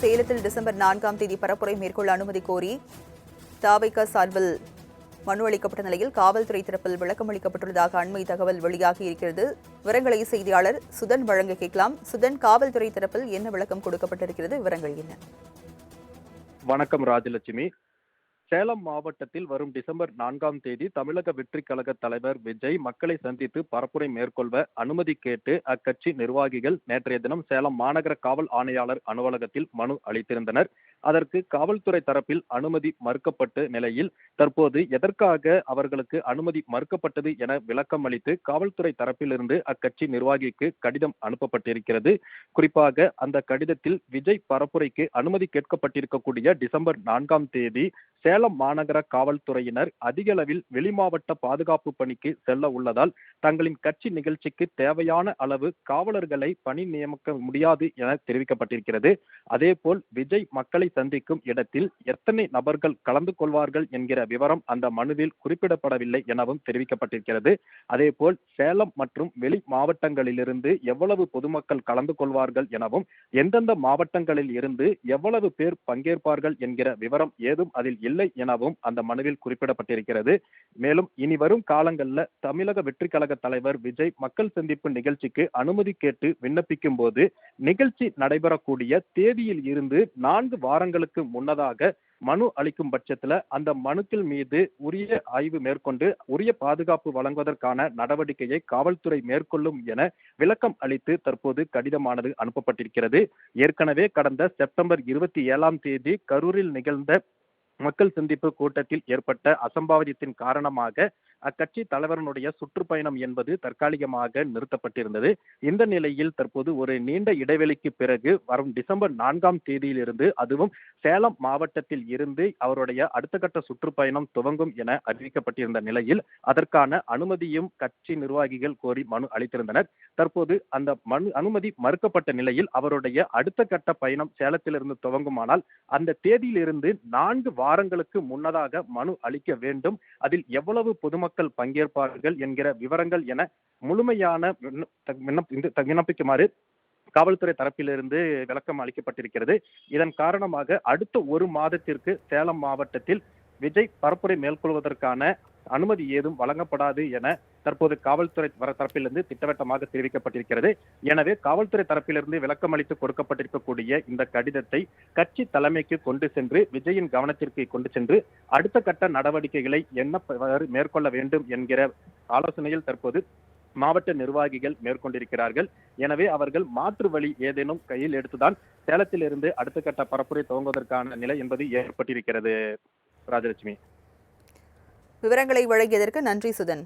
சேலத்தில் டிசம்பர் நான்காம் தேதி பரப்புரை மேற்கொள்ள அனுமதி கோரி தாவைக்க சார்பில் மனு அளிக்கப்பட்ட நிலையில் காவல்துறை தரப்பில் விளக்கம் அளிக்கப்பட்டுள்ளதாக அண்மை தகவல் வெளியாகி இருக்கிறது. விவரங்களை செய்தியாளர் சுதன் வழங்க கேட்கலாம். சுதன் காவல்துறை தரப்பில் என்ன விளக்கம் கொடுக்கப்பட்டிருக்கிறது? விவரங்கள் என்ன? வணக்கம் ராஜலட்சுமி. சேலம் மாவட்டத்தில் வரும் டிசம்பர் நான்காம் தேதி தமிழக வெற்றி கழக தலைவர் விஜய் மக்களை சந்தித்து பரப்புரை மேற்கொள்வ அனுமதி கேட்டு அக்கட்சி நிர்வாகிகள் நேற்றைய தினம் சேலம் மாநகர காவல் ஆணையாளர் அலுவலகத்தில் மனு அளித்திருந்தனர். அதற்கு காவல்துறை தரப்பில் அனுமதி மறுக்கப்பட்ட நிலையில் தற்போது எதற்காக அவர்களுக்கு அனுமதி மறுக்கப்பட்டது என விளக்கம் அளித்து காவல்துறை தரப்பிலிருந்து அக்கட்சி நிர்வாகிக்கு கடிதம் அனுப்பப்பட்டிருக்கிறது. குறிப்பாக அந்த கடிதத்தில் விஜய் பரப்புரைக்கு அனுமதி கேட்கப்பட்டிருக்கக்கூடிய டிசம்பர் நான்காம் தேதி சேலம் மாநகர காவல்துறையினர் அதிக அளவில் வெளிமாவட்ட பாதுகாப்பு பணிக்கு செல்ல உள்ளதால் தங்களின் கட்சி நிகழ்ச்சிக்கு தேவையான அளவு காவலர்களை பணி நியமிக்க முடியாது என தெரிவிக்கப்பட்டிருக்கிறது. அதேபோல் விஜய் மக்களை சந்திக்கும் இடத்தில் எத்தனை நபர்கள் கலந்து கொள்வார்கள் என்கிற விவரம் அந்த மனுவில் குறிப்பிடப்படவில்லை எனவும் தெரிவிக்கப்பட்டிருக்கிறது. அதேபோல் சேலம் மற்றும் வெளி மாவட்டங்களிலிருந்து எவ்வளவு பொதுமக்கள் கலந்து கொள்வார்கள் எனவும் எந்தெந்த மாவட்டங்களில் இருந்து எவ்வளவு பேர் பங்கேற்பார்கள் என்கிற விவரம் ஏதும் அதில் இல்லை எனவும் அந்த மனுவில் குறிப்பிடப்பட்டிருக்கிறது. மேலும் இனி வரும் காலங்களில் தமிழக வெற்றி கழக தலைவர் விஜய் மக்கள் சந்திப்பு நிகழ்ச்சிக்கு அனுமதி கேட்டு விண்ணப்பிக்கும் போது நிகழ்ச்சி நடைபெறக்கூடிய தேதியில் இருந்து நான்கு வாரங்களுக்கு முன்னதாக மனு அளிக்கும் பட்சத்துல அந்த மனுக்கள் மீது உரிய ஆய்வு மேற்கொண்டு உரிய பாதுகாப்பு வழங்குவதற்கான நடவடிக்கையை காவல்துறை மேற்கொள்ளும் என விளக்கம் அளித்து தற்போது கடிதமானது அனுப்பப்பட்டிருக்கிறது. ஏற்கனவே கடந்த செப்டம்பர் இருபத்தி ஏழாம் தேதி கரூரில் நிகழ்ந்த மக்கள் சந்திப்பு கூட்டத்தில் ஏற்பட்ட அசம்பாவிதத்தின் காரணமாக அக்கட்சி தலைவரனுடைய சுற்றுப்பயணம் என்பது தற்காலிகமாக நிறுத்தப்பட்டிருந்தது. இந்த நிலையில் தற்போது ஒரு நீண்ட இடைவெளிக்கு பிறகு வரும் டிசம்பர் நான்காம் தேதியிலிருந்து அதுவும் சேலம் மாவட்டத்தில் இருந்து அவருடைய அடுத்த கட்ட சுற்றுப்பயணம் துவங்கும் என அறிவிக்கப்பட்டிருந்த நிலையில் அதற்கான அனுமதியும் கட்சி நிர்வாகிகள் கோரி மனு அளித்திருந்தனர். தற்போது அந்த மனு அனுமதி மறுக்கப்பட்ட நிலையில் அவருடைய அடுத்த கட்ட பயணம் சேலத்திலிருந்து துவங்குமானால் அந்த தேதியிலிருந்து நான்கு வாரங்களுக்கு முன்னதாக மனு அளிக்க வேண்டும். அதில் எவ்வளவு பொதுமக்கள் பங்கேற்பார்கள் என்கிற விவரங்கள் என முழுமையான விண்ணப்ப- விண்ணப்பிக்குமாறு காவல்துறை தரப்பிலிருந்து விளக்கம் அளிக்கப்பட்டிருக்கிறது. இதன் காரணமாக அடுத்த ஒரு மாதத்திற்கு சேலம் மாவட்டத்தில் விஜய் பரப்புரை மேற்கொள்வதற்கான அனுமதி ஏதும் வழங்கப்படாது என தற்போது காவல்துறை வர தரப்பிலிருந்து திட்டவட்டமாக தெரிவிக்கப்பட்டிருக்கிறது. எனவே காவல்துறை தரப்பிலிருந்து விளக்கம் அளித்து கொடுக்கப்பட்டிருக்கக்கூடிய இந்த கடிதத்தை கட்சி தலைமைக்கு கொண்டு சென்று விஜயின் கவனத்திற்கு கொண்டு சென்று அடுத்த கட்ட நடவடிக்கைகளை என்ன மேற்கொள்ள வேண்டும் என்கிற ஆலோசனையில் தற்போது மாவட்ட நிர்வாகிகள் மேற்கொண்டிருக்கிறார்கள். எனவே அவர்கள் மாற்று வழி ஏதேனும் கையில் எடுத்துதான் சேலத்திலிருந்து அடுத்த கட்ட பரப்புரை துவங்குவதற்கான நிலை என்பது ஏற்பட்டிருக்கிறது. ராஜலட்சுமி. விவரங்களை வழங்கியதற்கு நன்றி சுதன்.